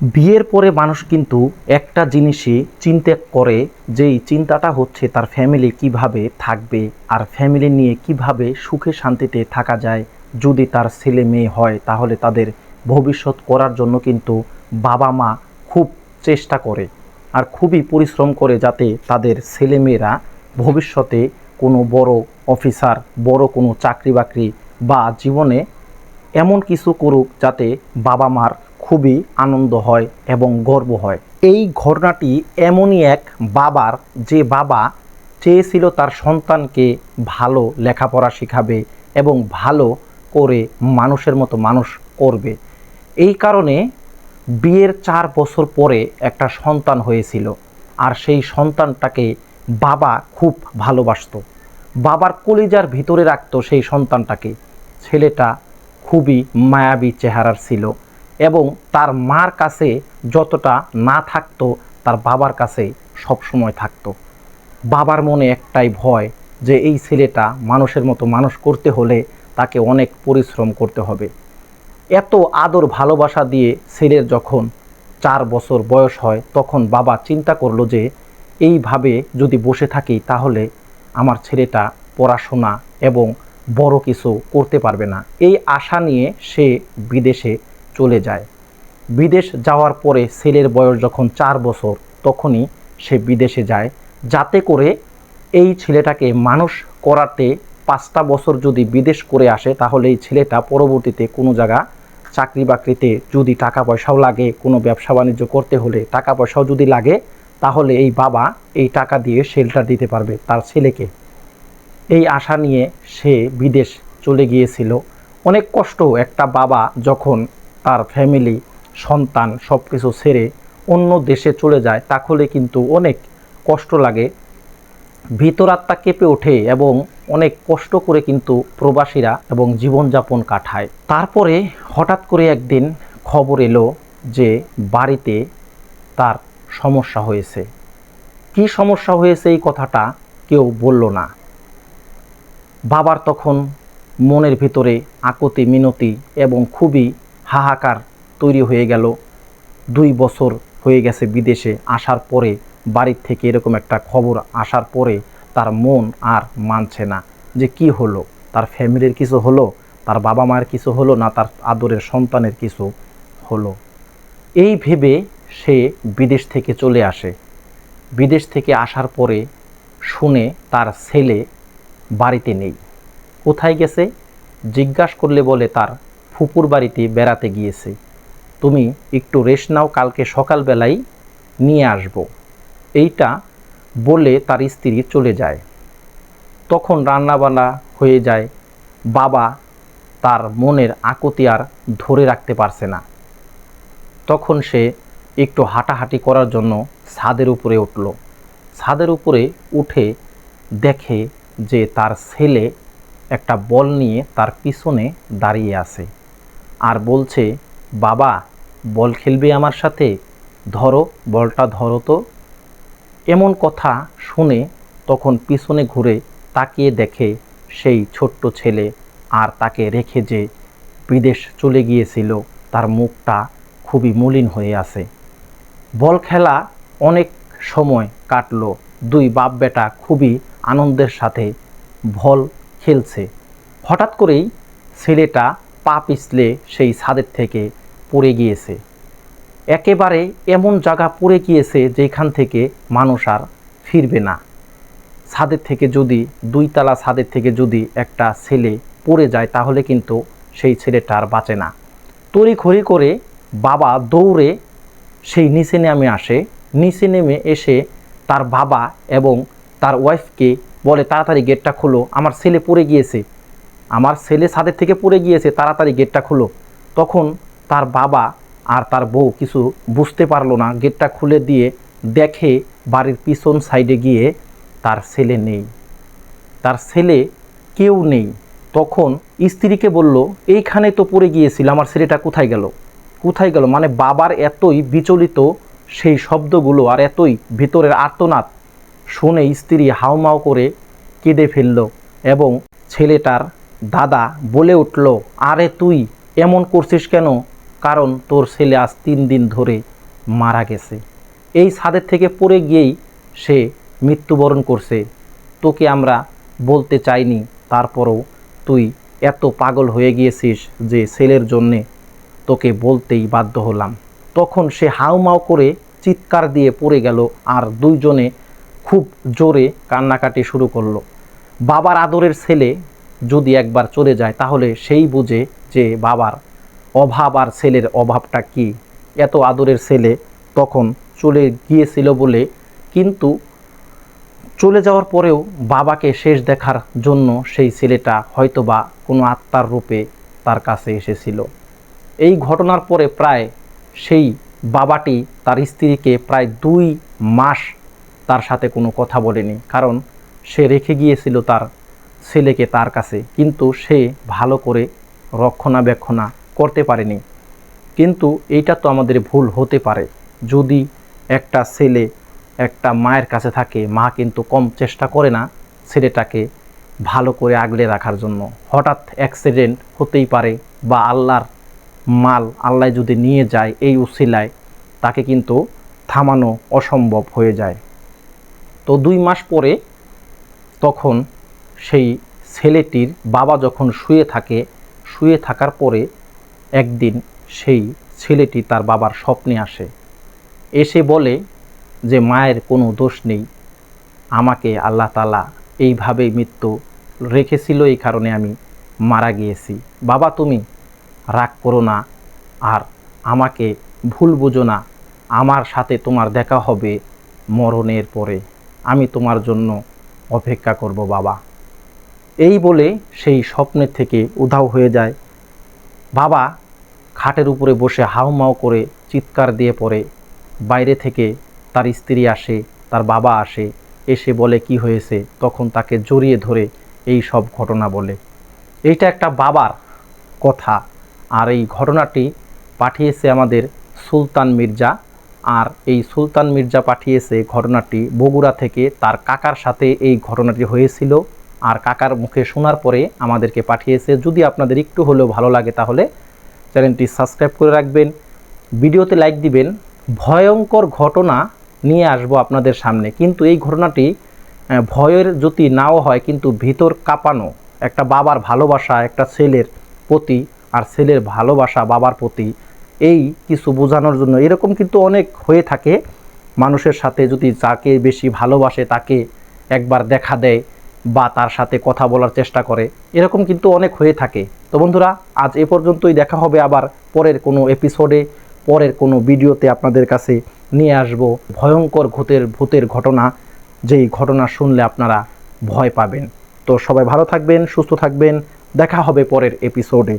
বিয়ের পরে মানুষ কিন্তু একটা জিনিসই চিন্তা করে যেই চিন্তাটা হচ্ছে তার ফ্যামিলি কীভাবে থাকবে আর ফ্যামিলি নিয়ে কীভাবে সুখে শান্তিতে থাকা যায়। যদি তার ছেলে মেয়ে হয় তাহলে তাদের ভবিষ্যৎ করার জন্য কিন্তু বাবা মা খুব চেষ্টা করে আর খুবই পরিশ্রম করে যাতে তাদের ছেলেমেয়েরা ভবিষ্যতে কোনো বড় অফিসার বড় কোনো চাকরি বাকরি বা জীবনে এমন কিছু করুক যাতে বাবা মার খুবই আনন্দ হয় এবং গর্ব হয়। এই ঘটনাটি এমনই এক বাবার, যে বাবা চেয়েছিল তার সন্তানকে ভালো লেখাপড়া শেখাবে এবং ভালো করে মানুষের মতো মানুষ করবে। এই কারণে বিয়ের চার বছর পরে একটা সন্তান হয়েছিল আর সেই সন্তানটাকে বাবা খুব ভালোবাসতো। বাবার কলিজার ভিতরে রাখতো সেই সন্তানটাকে। ছেলেটা খুবই মায়াবী চেহারার ছিল। এবং তার মার কাছে যতটা না থাকতো, তার বাবার কাছে সবসময় থাকতো। বাবার মনে একটাই ভয় যে এই ছেলেটা মানুষের মতো মানুষ করতে হলে তাকে অনেক পরিশ্রম করতে হবে। এত আদর ভালোবাসা দিয়ে ছেলের যখন চার বছর বয়স হয়, তখন বাবা চিন্তা করল যে, এইভাবে যদি বসে থাকি তাহলে আমার ছেলেটা পড়াশোনা এবং বড় কিছু করতে পারবে না। এই আশা নিয়ে সে বিদেশে চলে যায়। বিদেশ যাওয়ার পরে ছেলের বয়স যখন চার বছর, তখনই সে বিদেশে যায়। যাতে করে এই ছেলেটাকে মানুষ করাতে পাঁচটা বছর যদি বিদেশ করে আসে, তাহলে এই ছেলেটা পরবর্তীতে কোনো জায়গা চাকরি বাকরিতে যদি টাকা পয়সাও লাগে, কোনো ব্যবসা বাণিজ্য করতে হলে টাকা পয়সাও যদি লাগে, তাহলে এই বাবা এই টাকা দিয়ে শেল্টার দিতে পারবে তার ছেলেকে। এই আশা নিয়ে সে বিদেশ চলে গিয়েছিল। অনেক কষ্ট একটা বাবা যখন তার ফ্যামিলি সন্তান সব কিছু ছেড়ে অন্য দেশে চলে যায় তাহলে কিন্তু অনেক কষ্ট লাগে। ভিতর আত্মা কেঁপে ওঠে এবং অনেক কষ্ট করে কিন্তু প্রবাসীরা এবং জীবনযাপন কাটায়। তারপরে হঠাৎ করে একদিন খবর এলো যে বাড়িতে তার সমস্যা হয়েছে। কি সমস্যা হয়েছে এই কথাটা কেউ বলল না। বাবার তখন মনের ভিতরে আকুতি, মিনতি এবং খুবই হাহাকার তৈরি হয়ে গেল। দুই বছর হয়ে গেছে বিদেশে আসার পরে, বাড়ির থেকে এরকম একটা খবর আসার পরে তার মন আর মানছে না। যে কি হলো? তার ফ্যামিলির কিছু হলো? তার বাবা মায়ের কিছু হলো না? তার আদরের সন্তানের কিছু হলো? এই ভেবে সে বিদেশ থেকে চলে আসে। বিদেশ থেকে আসার পরে শুনে তার ছেলে বাড়িতে নেই। কোথায় গেছে? জিজ্ঞাসা করলে বলে তার ফুপুর বাড়িতে বেড়াতে গিয়েছে। তুমি একটু রেস্ট নাও, কালকে সকালবেলাই নিয়ে আসব। এইটা বলে তার স্ত্রী চলে যায়। তখন রান্নাবান্না হয়ে যায়। বাবা তার মনের আকুতি আর ধরে রাখতে পারছে না। তখন সে একটু হাঁটাহাঁটি করার জন্য ছাদের উপরে উঠল। ছাদের উপরে উঠে দেখে যে তার ছেলে একটা বল নিয়ে তার পিছনে দাঁড়িয়ে আছে। আর বলছে, বাবা, বল খেলবে আমার সাথে? ধরো, বলটা ধরো তো। এমন কথা শুনে তখন পিছনে ঘুরে তাকিয়ে দেখে সেই ছোট্ট ছেলে আর তাকে রেখে যে বিদেশ চলে গিয়েছিল, তার মুখটা খুবই মলিন হয়ে আছে। বল খেলা অনেক সময় কাটলো, দুই বাপ বেটা খুবই আনন্দের সাথে বল খেলছে। হঠাৎ করেই ছেলেটা পা পিছলে সেই ছাদের থেকে পড়ে গিয়েছে। একেবারে এমন জায়গা পড়ে গিয়েছে যেখান থেকে মানুষ আর ফিরবে না। ছাদের থেকে যদি, দুইতলা ছাদের থেকে যদি একটা ছেলে পড়ে যায়, তাহলে কিন্তু সেই ছেলেটা আর বাঁচে না। তড়িঘড়ি করে বাবা দৌড়ে সেই নিচে নেমে আসে। নিচে নেমে এসে তার বাবা এবং তার ওয়াইফকে বলে, তাড়াতাড়ি গেটটা খুলো, আমার ছেলে পড়ে গিয়েছে। আমার ছেলে ছাদের থেকে পড়ে গিয়েছে, তাড়াতাড়ি গেটটা খুলো। তখন তার বাবা আর তার বউ কিছু বুঝতে পারল না, গেটটা খুলে দিয়ে দেখে বাড়ির পিছন সাইডে গিয়ে তার ছেলে নেই। তার ছেলে কেউ নেই। তখন স্ত্রীকে বলল, এইখানে তো পড়ে গিয়েছিল, আমার ছেলেটা কোথায় গেল? কোথায় গেল? মানে বাবার এতই বিচলিত সেই শব্দগুলো আর এতই ভিতরের আর্তনাদ শুনে স্ত্রী হাউমাউ করে কেঁদে ফেলল এবং ছেলেটার দাদা বলে উঠল, আরে তুই এমন করছিস কেন? কারণ তোর ছেলে আজ তিন দিন ধরে মারা গেছে। এই ছাদের থেকে পড়ে গিয়েই সে মৃত্যুবরণ করছে। তোকে আমরা বলতে চাইনি, তারপরও তুই এত পাগল হয়ে গিয়েছিস যে ছেলের জন্যে তোকে বলতেই বাধ্য হলাম। তখন সে হাউমাউ করে চিৎকার দিয়ে পড়ে গেল আর দুইজনে খুব জোরে কান্নাকাটি শুরু করল। বাবার আদরের ছেলে যদি একবার চলে যায়, তাহলে সেই বুঝে যে বাবার অভাব আর ছেলের অভাবটা কি। এত আদরের ছেলে তখন চলে গিয়েছিল বলে কিন্তু চলে যাওয়ার পরেও বাবাকে শেষ দেখার জন্য সেই ছেলেটা হয়তোবা কোনো আত্মার রূপে তার কাছে এসেছিল। এই ঘটনার পরে প্রায় সেই বাবাটি তার স্ত্রীকে প্রায় দুই মাস তার সাথে কোনো কথা বলেনি, কারণ সে রেখে গিয়েছিল তার ছেলেকে তার কাছে, কিন্তু সে ভালো করে রক্ষণাবেক্ষণা করতে পারেনি। কিন্তু এইটা তো আমাদের ভুল হতে পারে। যদি একটা ছেলে একটা মায়ের কাছে থাকে, মা কিন্তু কম চেষ্টা করে না ছেলেটাকে ভালো করে আগলে রাখার জন্য। হঠাৎ অ্যাক্সিডেন্ট হতেই পারে বা আল্লাহর মাল আল্লাহ যদি নিয়ে যায় এই উসিলায়, তাকে কিন্তু থামানো অসম্ভব হয়ে যায়। তো দুই মাস পরে তখন সেই ছেলেটির বাবা যখন শুয়ে থাকে, শুয়ে থাকার পরে একদিন সেই ছেলেটি তার বাবার স্বপ্নে আসে। এসে বলে যে, মায়ের কোনো দোষ নেই। আমাকে আল্লাহ তালা এইভাবেই মৃত্যু রেখেছিল, এই কারণে আমি মারা গিয়েছি। বাবা, তুমি রাগ করো না আর আমাকে ভুল বুঝো না। আমার সাথে তোমার দেখা হবে মরণের পরে। আমি তোমার জন্য অপেক্ষা করব, বাবা। এই বলে সেই স্বপ্নের থেকে উধাও হয়ে যায়। বাবা খাটের উপরে বসে হাউমাউ করে চিৎকার দিয়ে পড়ে। বাইরে থেকে তার স্ত্রী আসে, তার বাবা আসে, এসে বলে কি হয়েছে, তখন তাকে জড়িয়ে ধরে এই সব ঘটনা বলে। এইটা একটা বাবার কথা, আর এই ঘটনাটি পাঠিয়েছে আমাদের সুলতান মির্জা, আর এই সুলতান মির্জা পাঠিয়েছে ঘটনাটি বগুড়া থেকে তার কাকার সাথে এই ঘটনাটি হয়েছিল। আর কাকার মুখে শোনার পরে আমাদেরকে পাঠিয়েছে। যদি আপনাদের একটু হলেও ভালো লাগে তাহলে চ্যানেলটি সাবস্ক্রাইব করে রাখবেন, ভিডিওতে লাইক দিবেন। ভয়ঙ্কর ঘটনা নিয়ে আসব আপনাদের সামনে। কিন্তু এই ঘটনাটি ভয়ের যদি নাও হয়, কিন্তু ভিতর কাঁপানো, একটা বাবার ভালোবাসা, একটা ছেলের প্রতি আর ছেলের ভালোবাসা বাবার প্রতি, এই কিছু বোঝানোর জন্য। এরকম কিন্তু অনেক হয়ে থাকে। মানুষের সাথে যদি যাকে বেশি ভালোবাসে তাকে একবার দেখা দেয়। বা তার সাথে কথা বলার চেষ্টা করে। এরকম কিন্তু অনেক হয়ে থাকে। তো বন্ধুরা, আজ এ পর্যন্তই দেখা হবে আবার পরের কোনো এপিসোডে পরের কোনো ভিডিওতে আপনাদের কাছে নিয়ে আসব ভয়ঙ্কর ভূতের ভূতের ঘটনা। যেই ঘটনা শুনলে আপনারা ভয় পাবেন। তো সবাই ভালো থাকবেন, সুস্থ থাকবেন। দেখা হবে পরের এপিসোডে